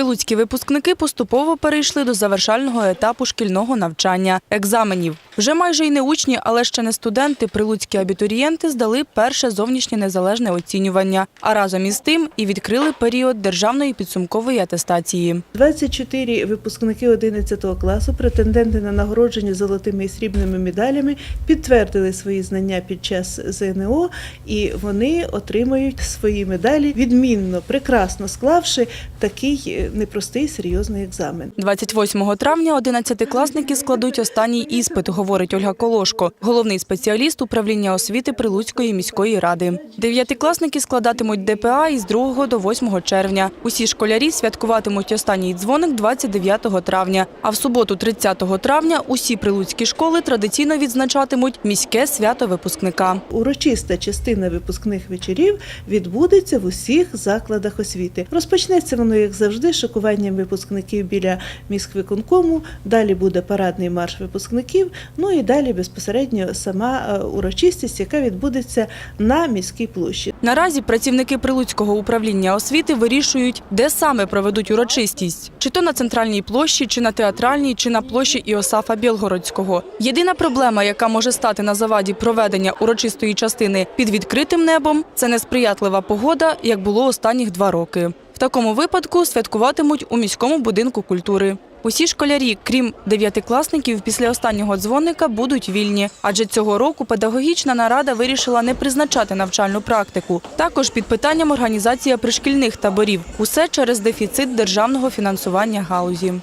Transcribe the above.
Прилуцькі випускники поступово перейшли до завершального етапу шкільного навчання – екзаменів. Вже майже й не учні, але ще не студенти, прилуцькі абітурієнти здали перше зовнішнє незалежне оцінювання, а разом із тим і відкрили період державної підсумкової атестації. 24 випускники 11 класу, претенденти на нагородження золотими і срібними медалями, підтвердили свої знання під час ЗНО, і вони отримують свої медалі відмінно, прекрасно склавши такий е, непростий серйозний екзамен. 28 травня 11-класники складуть останній іспит, говорить Ольга Колошко, головний спеціаліст управління освіти Прилуцької міської ради. Дев'ятикласники складатимуть ДПА із 2 до 8 червня. Усі школярі святкуватимуть останній дзвоник 29 травня. А в суботу, 30 травня, усі прилуцькі школи традиційно відзначатимуть міське свято випускника. Урочиста частина випускних вечорів відбудеться в усіх закладах освіти. Розпочнеться воно, як завжди, шокуванням випускників біля міськвиконкому. Далі буде парадний марш випускників. Ну і далі безпосередньо сама е, урочистість, яка відбудеться на міській площі. Наразі працівники Прилуцького управління освіти вирішують, де саме проведуть урочистість. Чи то на центральній площі, чи на театральній, чи на площі Іосафа Білгородського. Єдина проблема, яка може стати на заваді проведення урочистої частини під відкритим небом, це несприятлива погода, як було останніх два роки. Такому випадку святкуватимуть у міському будинку культури. Усі школярі, крім дев'ятикласників, після останнього дзвоника будуть вільні, адже цього року педагогічна нарада вирішила не призначати навчальну практику. Також під питанням організація пришкільних таборів. Усе через дефіцит державного фінансування галузі.